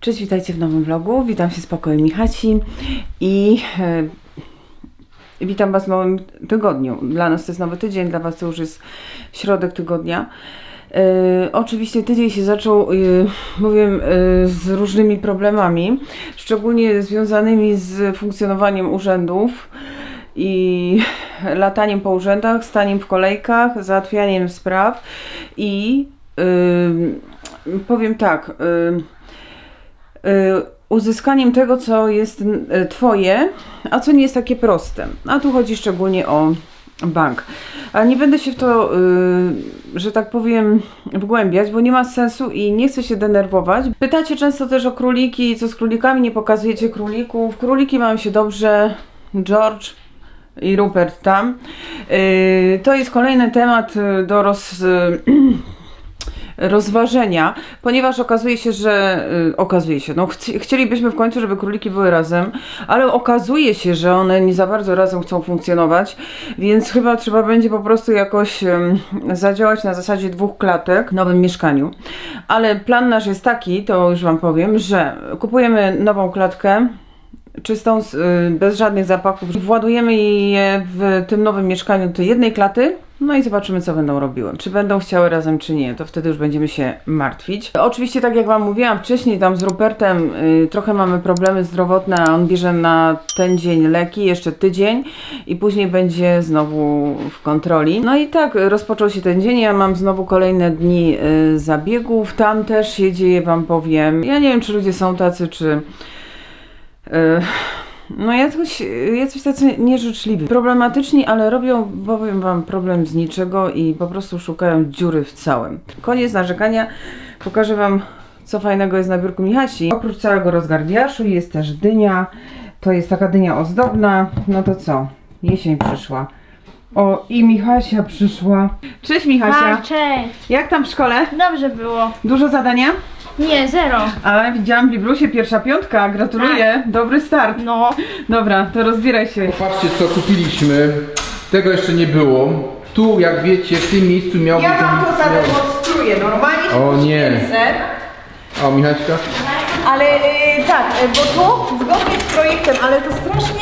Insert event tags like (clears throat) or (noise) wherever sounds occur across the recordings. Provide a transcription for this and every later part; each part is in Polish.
Cześć, witajcie w nowym vlogu. Witam się z pokoju Michaci i e, witam Was w nowym tygodniu. Dla nas to jest nowy tydzień, dla Was to już jest środek tygodnia. E, oczywiście tydzień się zaczął, e, e, z różnymi problemami, szczególnie związanymi z funkcjonowaniem urzędów i lataniem po urzędach, staniem w kolejkach, załatwianiem spraw i e, powiem tak. e, uzyskaniem tego, co jest y, Twoje, a co nie jest takie proste. A tu chodzi szczególnie o bank. Ale nie będę się w to, y, że tak powiem, wgłębiać, bo nie ma sensu i nie chcę się denerwować. Pytacie często też o króliki, co z królikami, nie pokazujecie królików. Króliki mają się dobrze, George i Rupert tam. Y, to jest kolejny temat y, do roz... (clears throat) rozważenia, ponieważ okazuje się, że y, okazuje się, no chci, chcielibyśmy w końcu, żeby króliki były razem, ale okazuje się, że one nie za bardzo razem chcą funkcjonować, więc chyba trzeba będzie po prostu jakoś zadziałać na zasadzie dwóch klatek w nowym mieszkaniu. Ale plan nasz jest taki, to już Wam powiem, że kupujemy nową klatkę, czystą, y, bez żadnych zapachów. Władujemy je w tym nowym mieszkaniu do tej jednej klaty. No i zobaczymy, co będą robiły. Czy będą chciały razem, czy nie. To wtedy już będziemy się martwić. Oczywiście, tak jak Wam mówiłam wcześniej, tam z Rupertem y, trochę mamy problemy zdrowotne, a on bierze na ten dzień leki, jeszcze tydzień i później będzie znowu w kontroli. No i tak, rozpoczął się ten dzień, ja mam znowu kolejne dni y, zabiegów. Tam też się dzieje, Wam powiem. Ja nie wiem, czy ludzie są tacy, czy... y, no jakoś, jacyś tacy nieżyczliwi, problematyczni, ale robią, powiem wam, problem z niczego i po prostu szukają dziury w całym. Koniec narzekania, pokażę wam, co fajnego jest na biurku Michasi. Oprócz całego rozgardiaszu jest też dynia, to jest taka dynia ozdobna, no to co, jesień przyszła. O, i Michasia przyszła. Cześć Michasia, A, cześć. jak tam w szkole? Dobrze było. Dużo zadania? Nie, zero. Ale widziałam w Biblusie pierwsza piątka, gratuluję, dobry start. No. Dobra, to rozbieraj się. Popatrzcie co kupiliśmy. Tego jeszcze nie było. Tu jak wiecie w tym miejscu miał Ja być... wam to zademonstruję. Normalnie O nie. O Michaśka? ale y, tak, y, bo tu zgodnie z projektem, ale to strasznie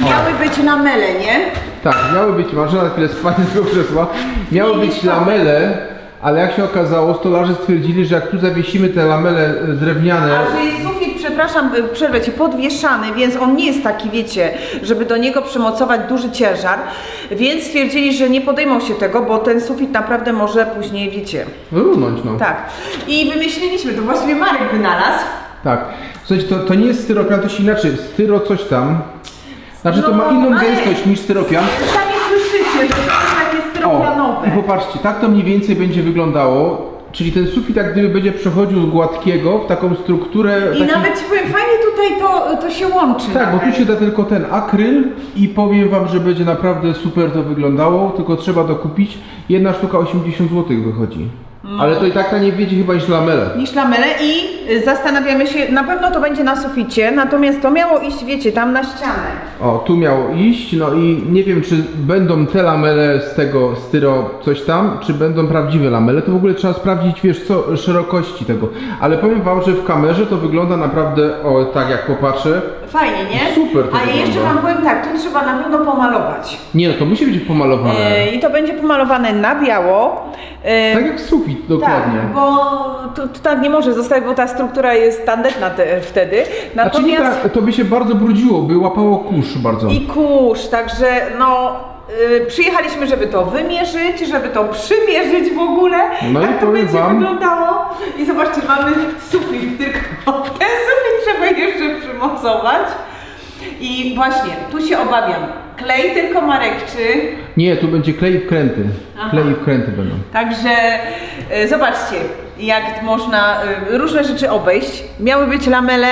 miały być lamele, nie? Tak, miały być, Marzena na chwilę spadnie z tego krzesła. Miały być lamele, ale jak się okazało, stolarze stwierdzili, że jak tu zawiesimy te lamele e, drewniane... A że jest sufit, przepraszam, y, przerwę cię, podwieszany, więc on nie jest taki, wiecie, żeby do niego przymocować duży ciężar, więc stwierdzili, że nie podejmą się tego, bo ten sufit naprawdę może później, wiecie, Runąć no. tak. I wymyśliliśmy, to właściwie Marek wynalazł, Tak. Słuchajcie, to, to nie jest styropian, to się inaczej, styro coś tam. Znaczy to ma No, inną ale- gęstość niż styropian. sami słyszycie, że to styropianowe. i popatrzcie, tak to mniej więcej będzie wyglądało. Czyli ten sufit jak gdyby będzie przechodził z gładkiego w taką strukturę... I taki- nawet ci powiem, fajnie tutaj to, to się łączy. Tak, bo tu się da tylko ten akryl i powiem wam, że będzie naprawdę super to wyglądało, tylko trzeba dokupić. Jedna sztuka 80 zł wychodzi. No. Ale to i tak na nie wiedzie chyba niż lamele. Niż lamele i y, zastanawiamy się, na pewno to będzie na suficie, natomiast to miało iść, wiecie, tam na ścianę. O, tu miało iść, no i nie wiem, czy będą te lamele z tego styro coś tam, czy będą prawdziwe lamele. To w ogóle trzeba sprawdzić, wiesz co, szerokości tego. Ale powiem wam, że w kamerze to wygląda naprawdę, o tak jak popatrzę. Fajnie, nie? Super to A ja jeszcze wygląda. wam powiem tak, tu trzeba na pewno pomalować. Nie no, to musi być pomalowane. E, I to będzie pomalowane na biało. Tak jak sufit, dokładnie. Tak, bo to, to tak nie może zostać, bo ta struktura jest tandetna te, wtedy. Znaczy Natomiast tak, to by się bardzo brudziło, by łapało kurz bardzo. i kurz, także no y, przyjechaliśmy, żeby to wymierzyć, żeby to przymierzyć w ogóle, No i jak to będzie wam- wyglądało. I zobaczcie, mamy sufit, tylko (laughs) ten sufit trzeba jeszcze przymocować. I właśnie, tu się obawiam, klej tylko Marek czy... Nie, tu będzie klej i wkręty. Aha. Klej i wkręty będą. Także y, zobaczcie, jak można y, różne rzeczy obejść. Miały być lamele,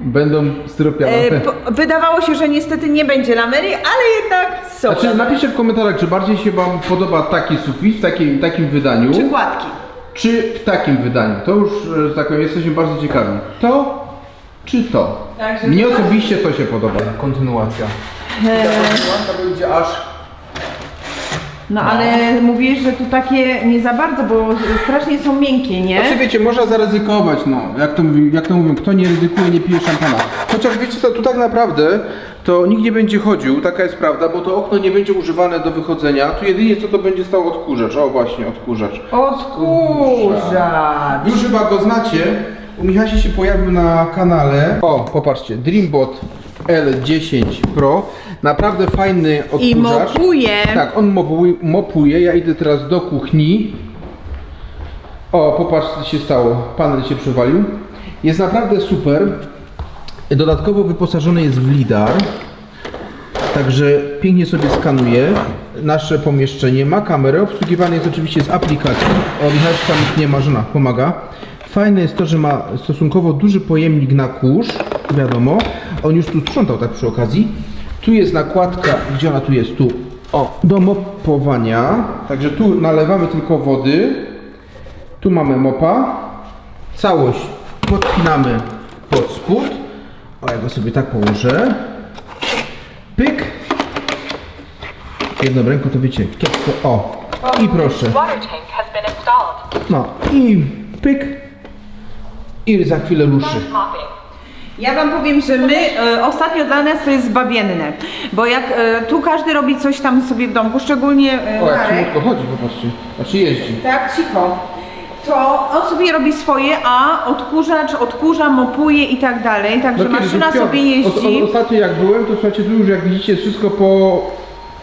Będą styropianowe. E, po- wydawało się, że niestety nie będzie lamery, ale jednak są. Znaczy napiszcie w komentarzach, czy bardziej się wam podoba taki sufit w takim, takim wydaniu, Czy gładki. czy w takim wydaniu. To już, e, że tak powiem, jesteśmy bardzo ciekawi. To, czy to? Także- Mnie osobiście to się podoba. Kontynuacja. To będzie aż No ale mówisz, że tu takie nie za bardzo, bo strasznie są miękkie, nie? Znaczy wiecie, można zaryzykować, no, jak to, mówi, jak to mówią, kto nie ryzykuje, nie pije szampana. Chociaż wiecie co, tu tak naprawdę to nikt nie będzie chodził, taka jest prawda, bo to okno nie będzie używane do wychodzenia, tu jedynie co to będzie stał odkurzacz, o właśnie, odkurzacz. Odkurzacz. Już chyba go znacie, u Michasi się pojawił na kanale, o popatrzcie, Dreambot L10 Pro, naprawdę fajny odkurzacz. I mopuje. Tak, on mopuje, mopuje. Ja idę teraz do kuchni. O, popatrz co się stało. Panel się przewalił. Jest naprawdę super. Dodatkowo wyposażony jest w LIDAR. Także pięknie sobie skanuje nasze pomieszczenie. Ma kamerę, obsługiwany jest oczywiście z aplikacji. O, Michałeczka nic nie ma, żona pomaga. Fajne jest to, że ma stosunkowo duży pojemnik na kurz, wiadomo. On już tu sprzątał tak przy okazji. Tu jest nakładka, gdzie ona tu jest? Tu. O, do mopowania. Także tu nalewamy tylko wody. Tu mamy mopa. Całość podpinamy pod spód. O, ja go sobie tak położę. Pyk. Jedną ręką to wiecie, kiepsko. O, i proszę. No, i pyk. I za chwilę ruszy. Ja wam powiem, że my e, ostatnio dla nas to jest zbawienne, bo jak e, tu każdy robi coś tam sobie w domku, szczególnie e, O, jak Marek, cichutko chodzi, popatrzcie. Znaczy jeździ. tak cicho, to on sobie robi swoje, a odkurzacz odkurza, mopuje i tak dalej, także No, kiedy maszyna sobie jeździ. O, o, ostatnio jak byłem, to słuchajcie, tu już jak widzicie jest wszystko po,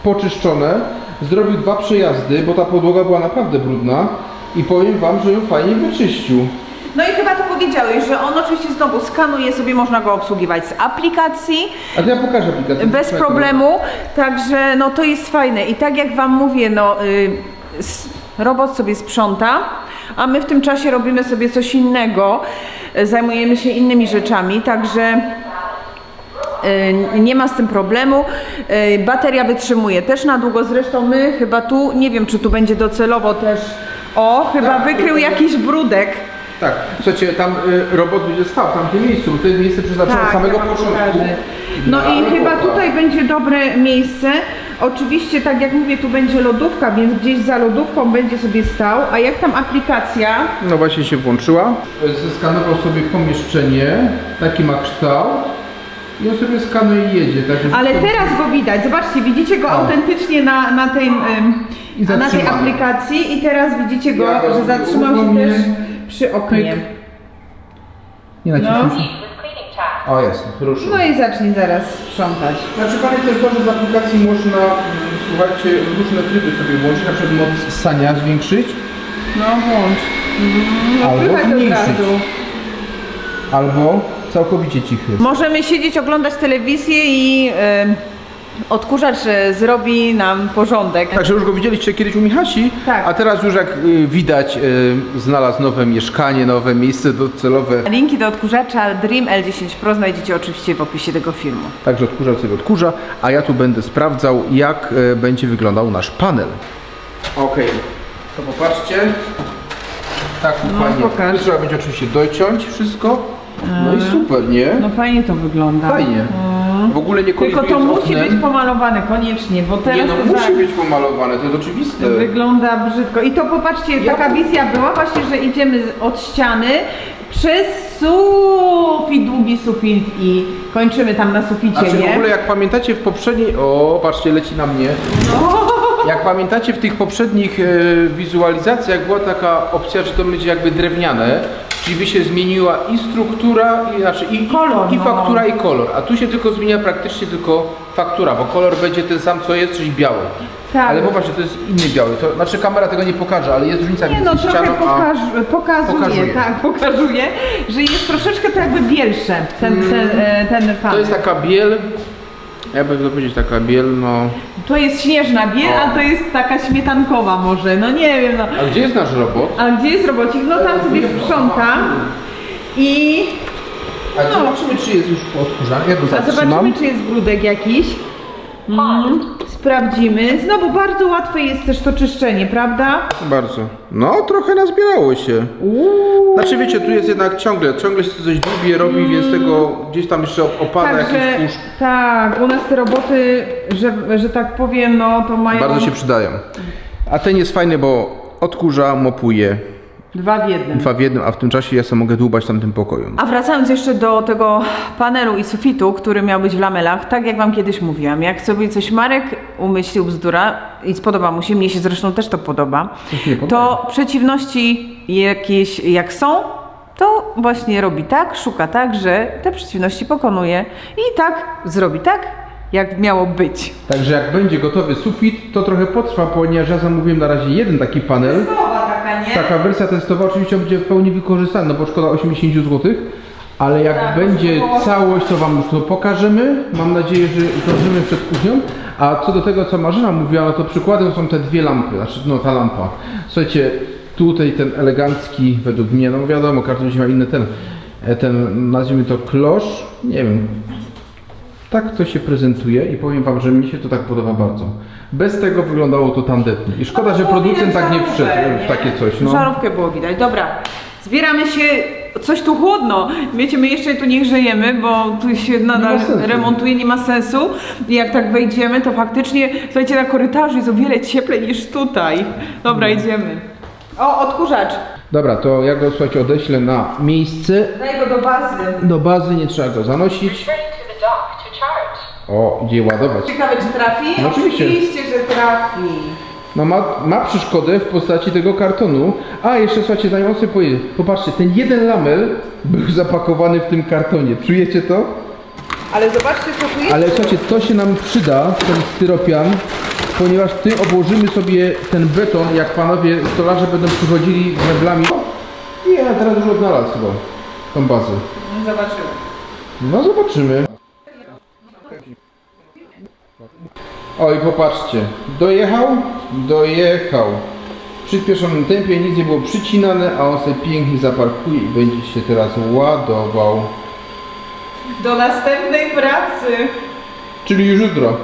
poczyszczone. Zrobił dwa przejazdy, bo ta podłoga była naprawdę brudna. I powiem wam, że ją fajnie wyczyścił. No i chyba to powiedziałeś, że on oczywiście znowu skanuje sobie, można go obsługiwać z aplikacji, A to ja pokażę aplikację. bez problemu, także no to jest fajne i tak jak wam mówię, no y, s- robot sobie sprząta, a my w tym czasie robimy sobie coś innego, y, zajmujemy się innymi rzeczami, także y, nie ma z tym problemu. Y, Bateria wytrzymuje też na długo, zresztą my chyba tu, nie wiem czy tu będzie docelowo też, o, chyba Tak, wykrył jakiś brudek. Tak, słuchajcie, tam y, robot będzie stał w tamtym miejscu, bo to jest miejsce przeznaczone od samego Tak, ja wam początku. pokażę. No dla i chyba robota. tutaj będzie dobre miejsce. Oczywiście, tak jak mówię, tu będzie lodówka, więc gdzieś za lodówką będzie sobie stał. A jak tam aplikacja? No właśnie się włączyła. Zeskanował sobie pomieszczenie, taki ma kształt. I on sobie skanuje i jedzie. Także Ale wszystko- teraz go widać. Zobaczcie, widzicie go autentycznie na, na, tej, ym, I na tej zatrzymany. aplikacji i teraz widzicie go, Ja go że zatrzymał się uruchomię. też przy oknie. Pyk. Nie nacisnę No. O jest, ruszył. No i zacznie zaraz sprzątać. Znaczy panie też to, że z aplikacji można, mm, słuchajcie, różne tryby sobie włączyć, na przykład moc ssania zwiększyć, No włącz. No, Albo słychać od zmniejszyć. razu. albo całkowicie cichy. Możemy siedzieć, oglądać telewizję i odkurzacz e, zrobi nam porządek. Także już go widzieliście kiedyś u Michasi, Tak. a teraz już jak y, widać y, znalazł nowe mieszkanie, nowe miejsce docelowe. Linki do odkurzacza Dream L10 Pro znajdziecie oczywiście w opisie tego filmu. Także odkurzacz sobie odkurza, a ja tu będę sprawdzał jak y, będzie wyglądał nasz panel. Okej, to popatrzcie. Tak No, fajnie. pokaż. Trzeba będzie oczywiście dociąć wszystko. No i super, nie? No fajnie to wygląda. Fajnie. W ogóle nie Tylko to z musi oknem. być pomalowane koniecznie, bo teraz Nie no, to musi tak być pomalowane, to jest oczywiste. wygląda brzydko. I to popatrzcie, Ja taka wizja była właśnie, że idziemy z- od ściany przez sufit, długi sufit i kończymy tam na suficie, Znaczy w nie? ogóle jak pamiętacie w poprzedniej... O, patrzcie, leci na mnie. Jak pamiętacie w tych poprzednich e, wizualizacjach była taka opcja, że to będzie jakby drewniane, czyli by się zmieniła i struktura, i, znaczy i, Kolor, i no. faktura i kolor. A tu się tylko zmienia praktycznie tylko faktura, bo kolor będzie ten sam co jest, czyli biały. Tak. Ale popatrzcie, to jest inny biały. To, znaczy kamera tego nie pokaże, ale jest różnica Nie między no, trochę ścianą a... pokaż, pokazuje, Pokazuje. tak, (laughs) pokazuje, że jest troszeczkę to jakby bielsze ten, ten, ten pan. Mm. To jest taka biel, jakby to powiedzieć, taka biel, no... To jest śnieżna biel, a to jest taka śmietankowa może, no nie wiem no. A gdzie jest nasz robot? A gdzie jest robocik? No tam sobie sprząta i A zobaczymy, czy jest już odkurzany. Ja go a zatrzymam. zobaczymy czy jest brudek jakiś. Pond. Sprawdzimy. Znowu bardzo łatwe jest też to czyszczenie, prawda? Bardzo. No, trochę nazbierało się. Uuu. Znaczy wiecie, tu jest jednak ciągle, ciągle się coś dłubie robi, więc tego gdzieś tam jeszcze opada Także, jakiś kurz. tak, u nas te roboty, że, że tak powiem, no to mają Bardzo się przydają. A ten jest fajny, bo odkurza, mopuje. Dwa w jednym. Dwa w jednym, a w tym czasie ja sobie mogę dłubać w tamtym pokoju. A wracając jeszcze do tego panelu i sufitu, który miał być w lamelach, tak jak Wam kiedyś mówiłam, jak sobie coś Marek umyślił bzdura i spodoba mu się, mnie się zresztą też to podoba, nie podoba. to przeciwności jakieś jak są, to właśnie robi tak, szuka tak, że te przeciwności pokonuje i tak zrobi tak, jak miało być. Także jak będzie gotowy sufit, to trochę potrwa, ponieważ ja zamówiłem na razie jeden taki panel. Taka, nie? Taka wersja testowa oczywiście będzie w pełni wykorzystana, no bo szkoda 80 zł. Ale jak Tak, będzie całość, to Wam już to pokażemy. Mam nadzieję, że zdążymy przed kuchnią. A co do tego, co Marzena mówiła, no to przykładem są te dwie lampy, znaczy no ta lampa. Słuchajcie, tutaj ten elegancki, według mnie, no wiadomo, każdy będzie miał inny ten, e, ten nazwijmy to klosz, nie wiem, tak to się prezentuje i powiem Wam, że mi się to tak podoba bardzo. Bez tego wyglądało to tandetnie. I szkoda, że producent tak nie wszedł w takie coś. No. Żarówkę było widać. Dobra, zbieramy się. Coś tu chłodno. Wiecie, my jeszcze tu nie grzejemy, bo tu się nadal sensu. remontuje, nie ma sensu. I jak tak wejdziemy, to faktycznie, słuchajcie, na korytarzu jest o wiele cieplej niż tutaj. Dobra, idziemy. O, odkurzacz. Dobra, to ja go słuchajcie odeślę na miejsce. Daj go do bazy. Do bazy nie trzeba go zanosić. O, idzie ładować. Ciekawe, czy trafi? No oczywiście. że trafi. No ma, ma przeszkodę w postaci tego kartonu. A, jeszcze słuchajcie, zanim on sobie pojedzie. Popatrzcie, ten jeden lamel był (laughs) zapakowany w tym kartonie. Czujecie to? Ale zobaczcie, co tu jest. Ale słuchajcie, to się nam przyda, ten styropian, ponieważ ty obłożymy sobie ten beton, jak panowie stolarze będą przychodzili z meblami. Ja teraz już odnalazł chyba tą bazę. Zobaczymy. No zobaczymy. Oj, popatrzcie. Dojechał? Dojechał. W przyspieszonym tempie nic nie było przycinane, a on sobie pięknie zaparkuje i będzie się teraz ładował. Do następnej pracy. Czyli już jutro.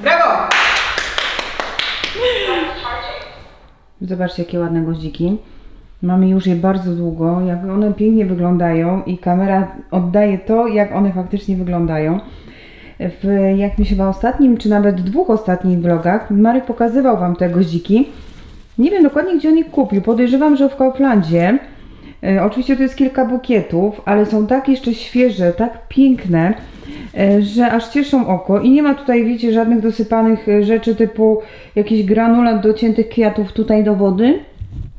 Brawo! Zobaczcie, jakie ładne goździki. Mamy już je bardzo długo, jak one pięknie wyglądają i kamera oddaje to, jak one faktycznie wyglądają. W jakimś chyba ostatnim, czy nawet dwóch ostatnich vlogach Marek pokazywał Wam te goździki. Nie wiem dokładnie, gdzie on ich kupił. Podejrzewam, że w Kauflandzie. E, oczywiście to jest kilka bukietów, ale są tak jeszcze świeże, tak piękne, e, że aż cieszą oko. I nie ma tutaj, wiecie, żadnych dosypanych e, rzeczy typu jakiś granulat do ciętych kwiatów tutaj do wody.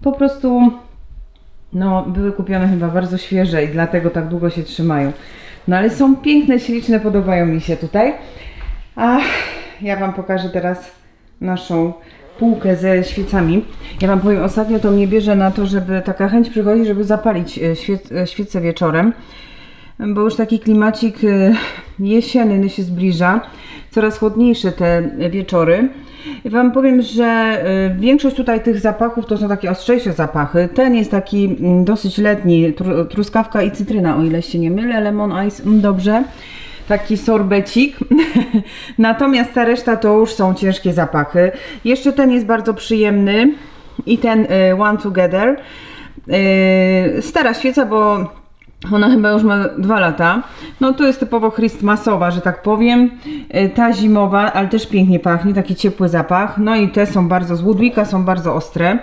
Po prostu no, były kupione chyba bardzo świeże i dlatego tak długo się trzymają. No ale są piękne, śliczne, podobają mi się tutaj. A ja Wam pokażę teraz naszą półkę ze świecami. Ja Wam powiem, ostatnio to mnie bierze na to, żeby taka chęć przychodzi, żeby zapalić e, świe, e, świecę wieczorem. Bo już taki klimacik e, jesienny się zbliża. Coraz chłodniejsze te wieczory. I Wam powiem, że e, większość tutaj tych zapachów to są takie ostrzejsze zapachy. Ten jest taki mm, dosyć letni, tru, truskawka i cytryna, o ile się nie mylę, lemon ice, mm, dobrze. Taki sorbecik. (laughs) Natomiast ta reszta to już są ciężkie zapachy. Jeszcze ten jest bardzo przyjemny i ten e, One Together. Stara świeca, bo ona chyba już ma dwa lata. No to jest typowo Christmasowa, że tak powiem. E, Ta zimowa, ale też pięknie pachnie, taki ciepły zapach. No i te są bardzo, z Woodwicka są bardzo ostre.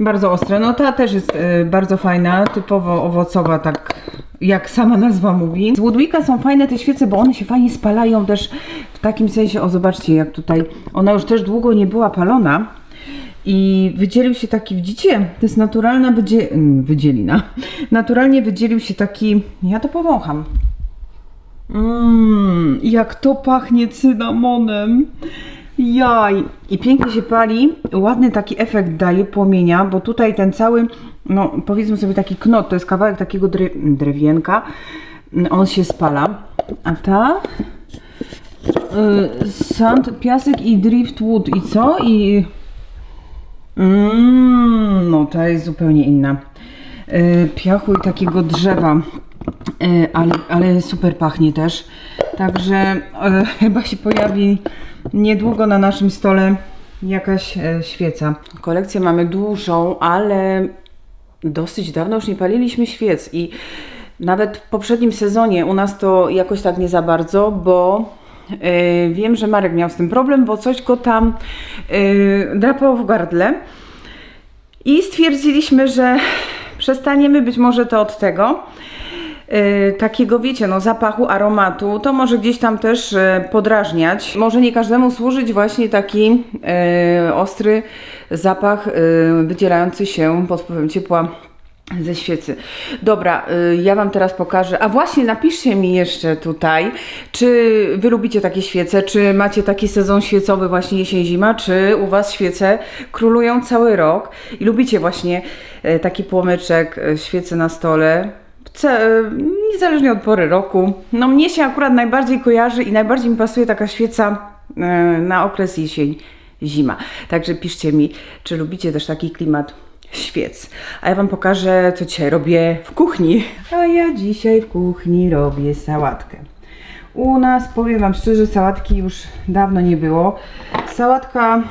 Bardzo ostre. No ta też jest e, bardzo fajna, typowo owocowa, tak jak sama nazwa mówi. Z Woodwicka są fajne te świece, bo one się fajnie spalają też w takim sensie, o zobaczcie jak tutaj, ona już też długo nie była palona. I wydzielił się taki, widzicie, to jest naturalna wydzie mm, wydzielina. Naturalnie wydzielił się taki, ja to powącham. Mmm, jak to pachnie cynamonem. Jaj. I pięknie się pali, ładny taki efekt daje płomienia, bo tutaj ten cały, no powiedzmy sobie taki knot, to jest kawałek takiego dre drewienka, on się spala. A ta? Y, sand, piasek i driftwood i co? I Mm, no ta jest zupełnie inna. Yy, piachu i takiego drzewa, Yy, ale, ale super pachnie też. Także e, (laughs) chyba się pojawi niedługo na naszym stole jakaś e, świeca. Kolekcję mamy dużą, ale dosyć dawno już nie paliliśmy świec i nawet w poprzednim sezonie u nas to jakoś tak nie za bardzo, bo e, wiem, że Marek miał z tym problem, bo coś go tam e, drapało w gardle. I stwierdziliśmy, że przestaniemy być może to od tego. Yy, takiego, wiecie, no zapachu, aromatu, to może gdzieś tam też podrażniać. Może nie każdemu służyć właśnie taki ostry zapach wydzielający się pod wpływem ciepła ze świecy. Dobra, y, ja Wam teraz pokażę. A właśnie, napiszcie mi jeszcze tutaj, czy Wy lubicie takie świece, czy macie taki sezon świecowy właśnie jesień-zima, czy u Was świece królują cały rok i lubicie właśnie y, taki płomyczek, y, świece na stole. Niezależnie od pory roku. No mnie się akurat najbardziej kojarzy i najbardziej mi pasuje taka świeca na okres jesień-zima. Także piszcie mi, czy lubicie też taki klimat świec. A ja Wam pokażę, co dzisiaj robię w kuchni. A ja dzisiaj w kuchni robię sałatkę. U nas, powiem Wam szczerze, sałatki już dawno nie było. Sałatka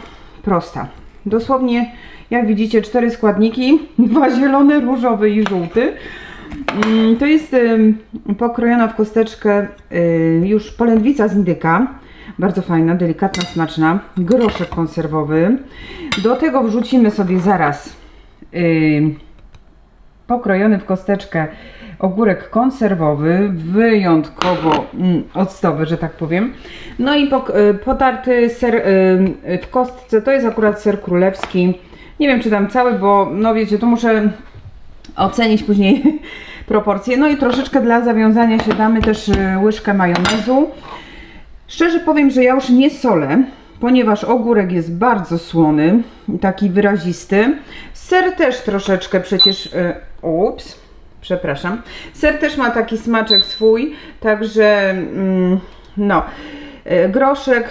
prosta. Dosłownie, jak widzicie, cztery składniki. (laughs) Dwa zielone, różowy i żółty. Mm, To jest pokrojona w kosteczkę y, już polędwica z indyka. Bardzo fajna, delikatna, smaczna. Groszek konserwowy. Do tego wrzucimy sobie zaraz pokrojony w kosteczkę ogórek konserwowy, wyjątkowo mm, octowy, że tak powiem. No i y, potarty ser y, w kostce, to jest akurat ser królewski. Nie wiem czy tam cały, bo no wiecie, tu muszę ocenić później (laughs) proporcje. No i troszeczkę dla zawiązania się damy też y, łyżkę majonezu. Szczerze powiem, że ja już nie solę, ponieważ ogórek jest bardzo słony, taki wyrazisty. Ser też troszeczkę przecież. y, Ups, przepraszam. Ser też ma taki smaczek swój, także mm, no. y, Groszek,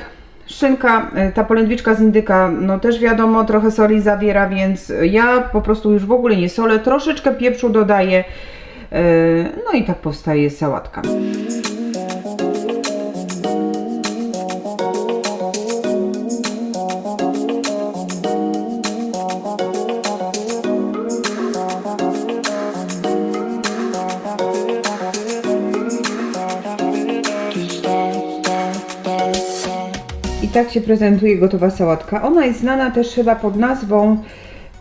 szynka, y, ta polędwiczka z indyka, no też wiadomo, trochę soli zawiera, więc ja po prostu już w ogóle nie solę. Troszeczkę pieprzu dodaję. No i tak powstaje sałatka. Się prezentuje gotowa sałatka. Ona jest znana też chyba pod nazwą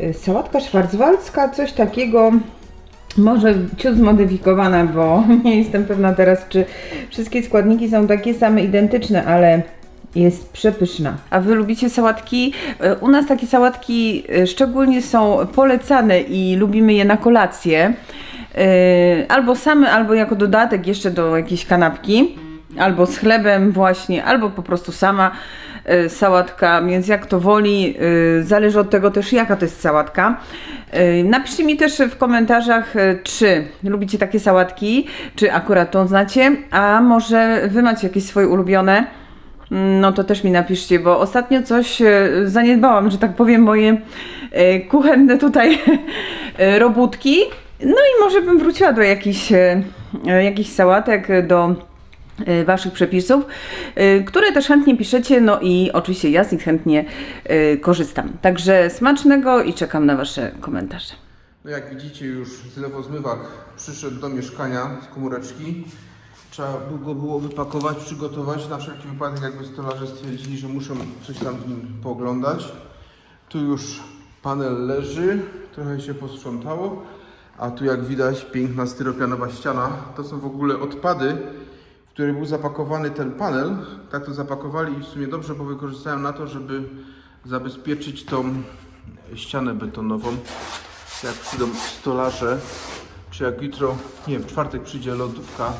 y, sałatka szwarcwaldzka, coś takiego. Może ciut zmodyfikowana, bo (laughs) nie jestem pewna teraz, czy wszystkie składniki są takie same, identyczne, ale jest przepyszna. A wy lubicie sałatki? Y, U nas takie sałatki y, szczególnie są polecane i lubimy je na kolację. Y, Albo same, albo jako dodatek jeszcze do jakiejś kanapki albo z chlebem właśnie, albo po prostu sama sałatka, więc jak to woli, y, zależy od tego też jaka to jest sałatka. Y, napiszcie mi też w komentarzach, y, czy lubicie takie sałatki, czy akurat tą znacie, a może wy macie jakieś swoje ulubione. No to też mi napiszcie, bo ostatnio coś zaniedbałam, że tak powiem, moje kuchenne tutaj (laughs) robótki. No i może bym wróciła do jakichś, jakichś sałatek, do Waszych przepisów, e, które też chętnie piszecie, no i oczywiście ja z nich chętnie e, korzystam. Także smacznego i czekam na Wasze komentarze. No jak widzicie już zlewozmywak przyszedł do mieszkania z komóreczki. Trzeba by go było wypakować, przygotować na wszelki wypadek, jakby stolarze stwierdzili, że muszą coś tam z nim pooglądać. Tu już panel leży, trochę się posprzątało, a tu jak widać piękna styropianowa ściana. To są w ogóle odpady, w które był zapakowany ten panel. Tak to zapakowali i w sumie dobrze, bo wykorzystałem na to, żeby zabezpieczyć tą ścianę betonową jak przyjdą stolarze, czy jak jutro, nie wiem, w czwartek przyjdzie lodówka,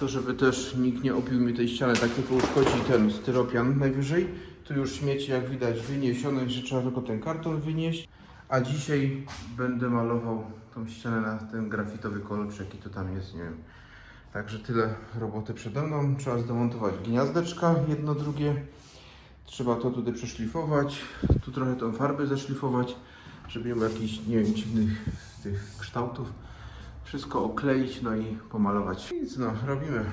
to żeby też nikt nie opił mi tej ściany, tak tylko uszkodzi ten styropian najwyżej. Tu już śmieci jak widać wyniesione, jeszcze trzeba tylko ten karton wynieść. A dzisiaj będę malował tą ścianę na ten grafitowy kolor, jaki to tam jest, nie wiem. Także tyle roboty przede mną. Trzeba zdemontować gniazdeczka, jedno, drugie. Trzeba to tutaj przeszlifować, tu trochę tą farbę zeszlifować, żeby nie było jakichś, nie wiem, dziwnych tych kształtów. Wszystko okleić, no i pomalować. Nic no, robimy.